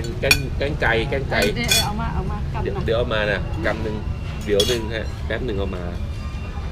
งแกงแกงไก่แกงไก่ไก่เอามาเอามากำเดี๋ยวนะเดี๋ยวเอามานะกำหนึ่งเดี๋ยวหนึ่งฮะแป๊บหนึ่งเอามา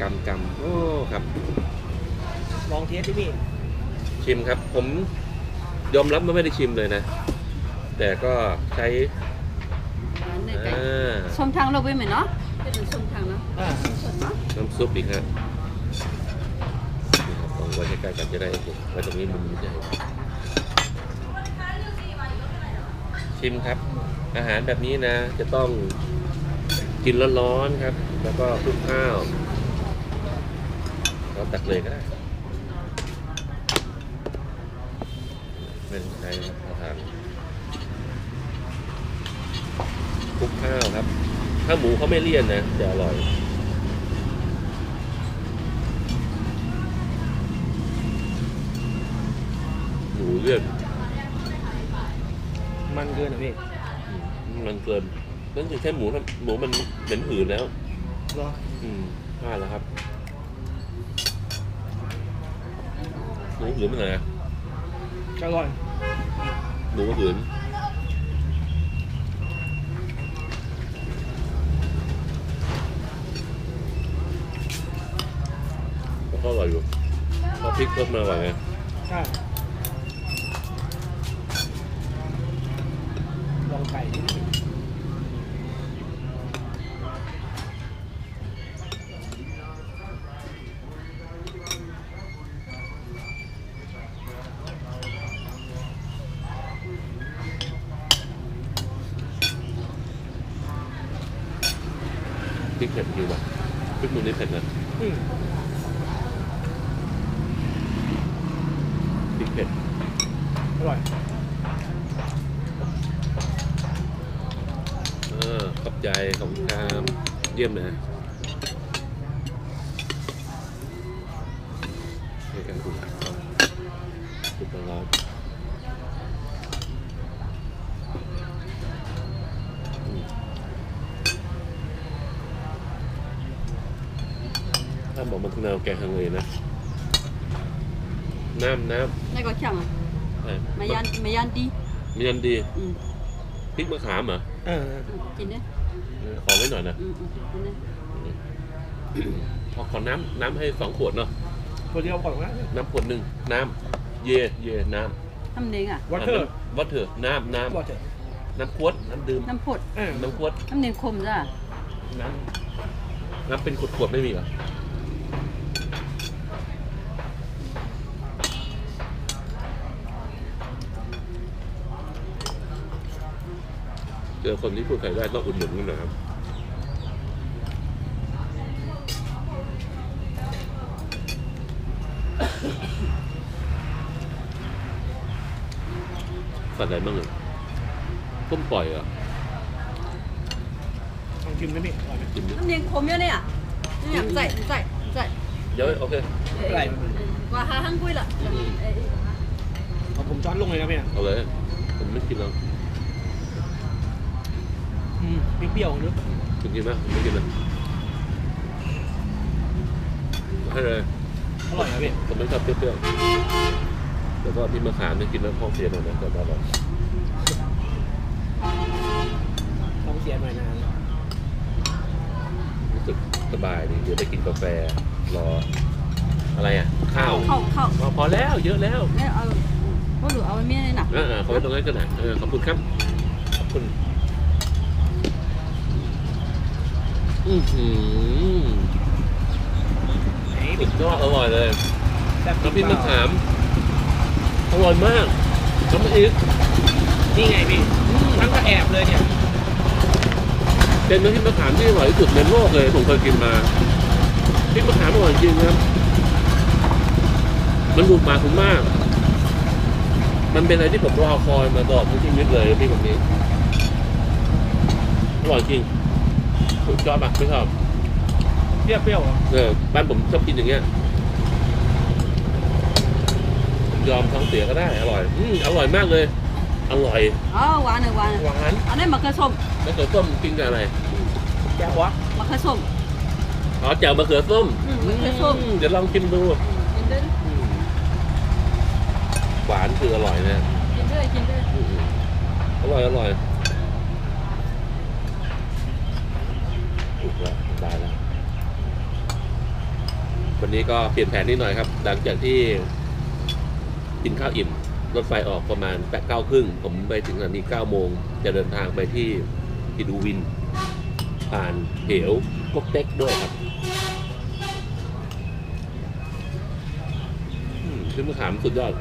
กำกำโอ้ครับ ลองเทสดิพี่ชิมครับ ผมยอมรับว่าไม่ได้ชิมเลยนะ แต่ก็ใช้อันนี้ไก่อ่าส้มทางเราไปไหมเนาะเป็นส้มทางเนาะอ่าส้มเนาะน้ำซุปอีกฮะนี่ครับลองไว้ใกล้ๆกันจะได้ไว้ตรงนี้มุมนี้จะได้ ชิมครับ อาหารแบบนี้นะ จะต้องกินร้อนๆครับ แล้วก็คลุกข้าวเราตักเลยก็ได้เป็นใครครับทานคลุกข้าวครับ ถ้าหมูเขาไม่เลี่ยนนะจะอร่อยหมูเลือด มันเกินเหรอพี่มันเกินนั่นคือแค่หมูนะหมูมันเหม็นหืนแล้ว เหรออืมพลาดแล้วครับหมูหืนเป็นไงอะอร่อยหมูหืนแล้วก็อร่อยอยู่พอพริกเพิ่มมาอร่อยไง ใช่ลอง ไก่ดิพี่พริกเผ็ดจริงว่ะพริกมึงนี่เผ็ดนะอืมพริกเผ็ดอร่อย เออขอบ ใจขอบคุณครับเยี่ยมนะให้กันคุณสุดร้อนอืมถ้าบอกมันคือแนวแกงฮังเลยนะ น้ำน้นี่ก็ช่างำเอ้ยมายันมายันดีมียันดีอืมพริกมะขามเหรอ เออกินได้เออ ขอไว้หน่อยนะอืมอืมกินได้ขอขอน้ำน้ำให้สองขวดเนาะตัวเดียวก่อนนะน้ำขวดหนึ่งน้ำเยเยน้ำน้ำเด้งอะวอเตอร์วัตเถอะน้ำน้วอเตอร์ำน้ำขวดน้ำดื่มน้ำผดเออน้ำขวดน้ำเด้งคมจ้ะน้ำน้ำเป็นขวดขวดๆไม่มีเหรอ อคนที่พูดไทยได้ต้องอุดหนุนกันหนะครับสัตว์อะไรบ้างเลยต้มปล่อยเหรอลองชิมนะพี่อร่อยไหมกินดิ น้ำเด้งคมเยอะเนี่ยนี่ใส่ใส่ใส่เดี๋ยวโอเค ว่าหาหังกุ้ยละเอ้ยเอาผมช้อนลงเลยนะพี่เอาเลย ผมไม่กินแล้ว อืมเปรี้ยวๆนึกคุณกินไหมผมไม่กินเลยให้เลยอร่อยนะพี่ผมไม่ชอบเปรี้ยวๆแล้วก็พี่มะขามเนี่ยกินแล้วท้องเสียหน่อยนะแต่อร่อยต้องเสียหน่อยนะรู้สึกสบายดีเดี๋ยวไปกินกาแฟรออะไรอะข้าวเข้าเข้าอ๋อพอแล้วเยอะแล้วเนี่ยเอาพวกหนูเอาเมียนี่น่ะอ่าๆขอไว้ตรงนั้นก็ได้เออขอบคุณครับขอบคุณ อือหือไหนสุดยอดอร่อยเลยแซ่บจริน้ำงพริกเปมะล่าขามอร่อยมากน้ำมันอีกนี่ไงพี่ทั้งกระแอบเลยเนี่ย เป็นน้ำพริกมะขามที่อร่อยที่สุดในโลกเลยผมเคยกินมาพริกมะขามอร่อยจริงครับ มันถูกปากผมมาก มันเป็นอะไรที่ผมรอคอยมาตลอดทั้งชีวิตเลยพริกแบบนี้อร่อยจริง คุณชอบปะไม่ชอบเปรี้ยวๆเหรอเออบ้านผมชอบกินอย่างเงี้ยผมยอมท้องเสียก็ได้ อร่อยอืมอร่อยมากเลย อร่อยอ๋อหวานเลยหวานหวานอันนี้มะเขือส้มแล้วเกิดส้มกินกับอะไรแก้ววะมะเขือส้มอ๋อแจ่วมะเขือส้มอืมมะเขือส้มอืเดี๋ยวลองชิมดูกินด้วยอืมหวานคืออร่อยนะกินด้วยกินด้วยอืมอร่อยอร่อยถูก แล้วได้แล้ววันนี้ก็เปลี่ยนแผนนิดหน่อยครับ หลังจากที่กินข้าวอิ่ม รถไฟออกประมาณแปดเก้าครึ่ง ผมไปถึงสถานีเก้าโมง จะเดินทางไปที่พิดูวิน ผ่านเหวกกเต็กด้วยครับขึ้นมะขามสุดยอด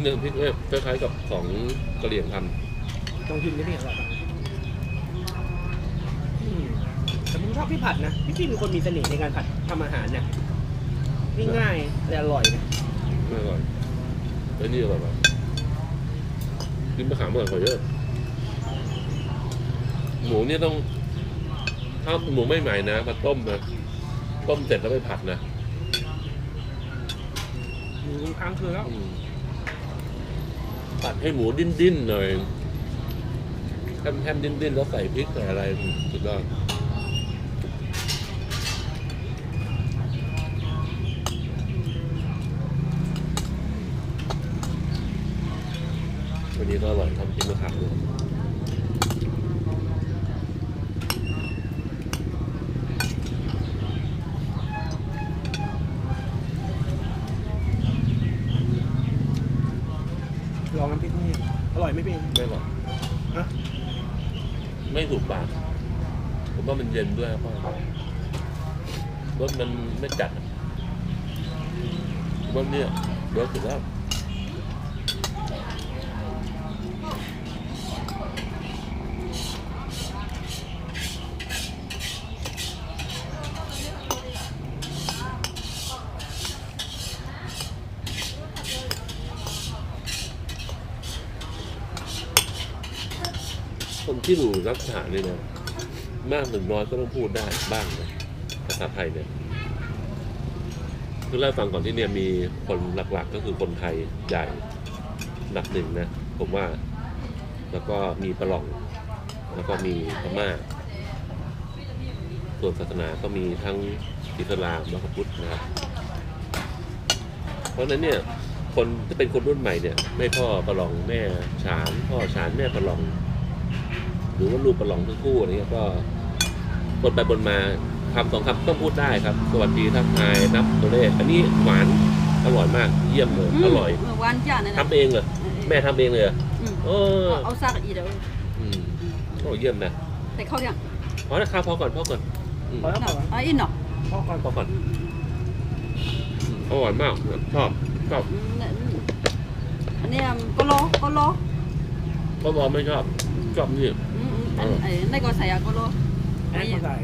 เนื้อพริกเนี่ยคล้ายๆกับของกะเหรี่ยงทำลองชิมดิพี่อร่อยปะอืมแต่ผม ชอบพี่ผัดนะ พี่พี่เป็นคนมีเสน่ห์ในการผัดทำอาหารเนี่ยง่ายๆแต่อร่อยนะไม่อร่อยไอ้นี่อร่อยปะกินมะขามอร่อยกว่าเยอะ หมูเนี่ยต้อง ถ้าหมูไม่ใหม่นะมาต้มนะ ต้มเสร็จแล้วไปผัดนะหมูค้างคืนแล้ว อืมผัดให้หมูดิ้นดิ้นๆหน่อยแฮมแฮมดิ้นดิ้นๆแล้วใส่พริกใส่อะไรสุดยอดวั นนี้ก็อร่อยทำกินมะขามด้วยลองน้ำพริกนี่อร่อยไหมพี่ไม่หรอกฮะไม่ถูกปาก ผมว่ามันเย็นด้วยครับพ่อรสมันไม่จัดอะผมว่าเนี่ยรสสุดแล้ว คนที่อยู่รักษาเนี่ยนะมากหรือน้อยก็ต้องพูดได้บ้างนะภาษาไทยเนี่ยคือเล่าฟังก่อนที่เนี่ยมีคนหลักๆ ก็คือคนไทยใหญ่หลักหนึ่งนะผมว่า แล้วก็มีประหลองแล้วก็มีพม่าส่วนศาสนาก็มีทั้งอิสลามแล้วก็พุทธนะครับเพราะฉะนั้นเนี่ยคนที่เป็นคนรุ่นใหม่เนี่ยไม่พ่อประหลองแม่ฉานพ่อฉานแม่ประหลอง หรือว่าลูกประหลองทั้งคู่อะไรเงี้ยก็บนไปบนมาคำสองคำต้องพูดได้ครับ สวัสดีทักทายนับตัวเลขอันนี้หวานอร่อยมากเยี่ยมเลยอร่อยเหวานจ้าเนี่ยนะทำเองเลยแม่ทำเองเลยเหรออืมเออเอาซากอีเดี๋ยวอืมโอ้เยี่ยมนะแต่เขาเนี่ยพอนะครับพอก่อนพอก่อนอืมพอแล้วเนาะเปล่าเอาอินเนาะพ่อก่อนพอก่อนอร่อยมากชอบชอบอืมเนี่ยอันนี้ก็โลก็โลก็บอกไม่ชอบชอบนี่ อืมอืมอันไอ้นี่ก็ใส่อะก็โลแอนก็ใส่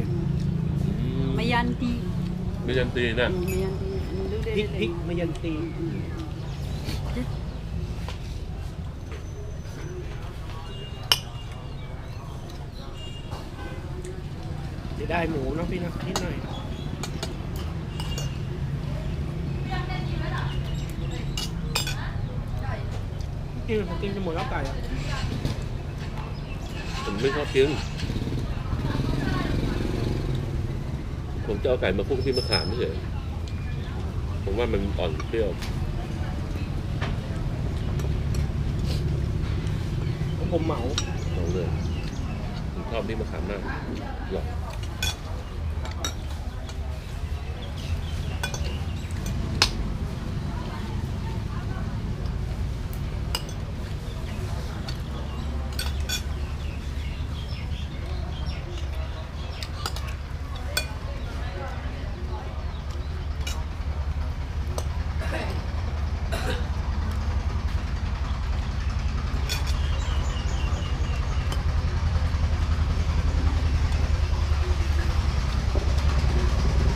อืมไม่ยันตีไม่ยันตีนะอืมไม่ยันตีอันนี้ดูพริกได้พริกมายันตี จะได้หมูเน้องพี่นะนิดหน่อย กินผมกินจะหมดแล้วไก่อะ ผมไม่ชอบกิน ผมจะเอาไก่มาคลุกที่มะขามไม่เฉยผมว่ามันอ่อนเปรี้ยวผมผมเหมาลองเลยผมชอบที่มะขามมากหรอย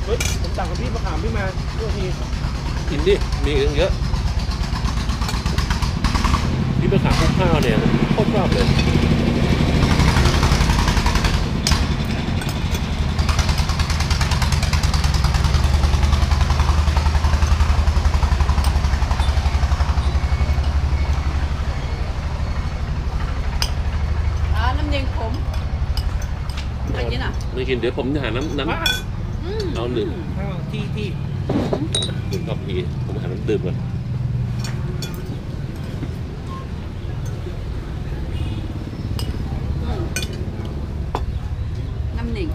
เฮ้ยผมสั่งกับพี่มะขามพี่มาตัวที กินดิ มีอีกตั้งเยอะที่มะขามคลุกข้าวเนี่ยโคตรชอบเลยอ่าน้ำเย็นขมอะไรกินอะไม่กินเดี๋ยวผมจะหาน้ำน้ เอาดื่มที่ที่ดื่มกาแฟผมหัน้ำดื่มก่อนน้ำหนึ่ง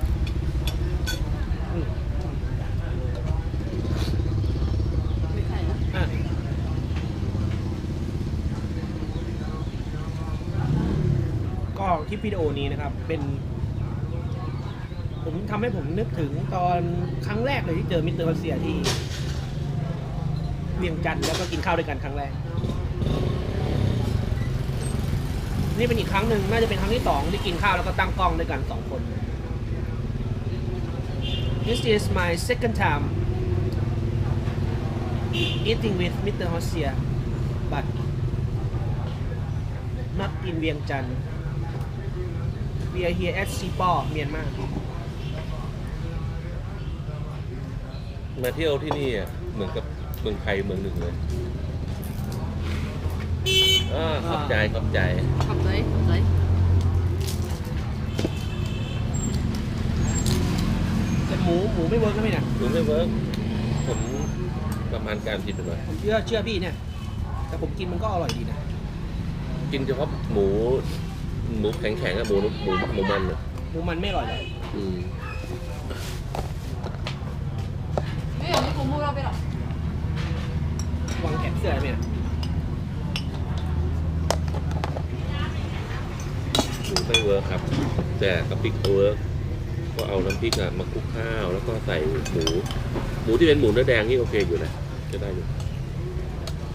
ก็คลิปวิดีโอนี้นะครับเป็น ผมทำให้ผมนึกถึงตอนครั้งแรกเลยที่เจอมิสเตอร์รัสเซียที่เวียงจันทร์แล้วก็กินข้าวด้วยกันครั้งแรก นี่เป็นอีกครั้งหนึ่งน่าจะเป็นครั้งที่สองที่กินข้าวแล้วก็ตั้งกล้องด้วยกันสองคน This is my second time eating with Mr. Hossia but not in เวียงจันทร์ We are here at Sipo เมียนมามาเที่ยวที่นี่อะเหมือนกับเมืองไทยเมืองหนึ่งเลยอ่าขอบใจขอบใจ ขอบใจขอบใจแต่หมูหมูไม่เวิร์กนะพี่เนี่ยดูไม่เวิร์กผมประมาณการผิดไปหน่อยผมเชื่อเชื่อพี่เนี่ย แต่ผมกินมันก็อร่อยดีนะ กินเฉพาะหมู หมูแข็งๆอะหมูหมูหมูมันอะหมูมันไม่อร่อยเลย อืมไม่อย่างนี้ผมมูเราไปหรอก วางแขนเสื้อไหมเนี่ย ดูไม่เวิร์กครับ แต่กะปิเวิร์กก็เอาน้ำพริกอะมาคลุกข้าว แล้วก็ใส่หมู หมูที่เป็นหมูเนื้อแดงนี่โอเคอยู่นะจะได้อยู่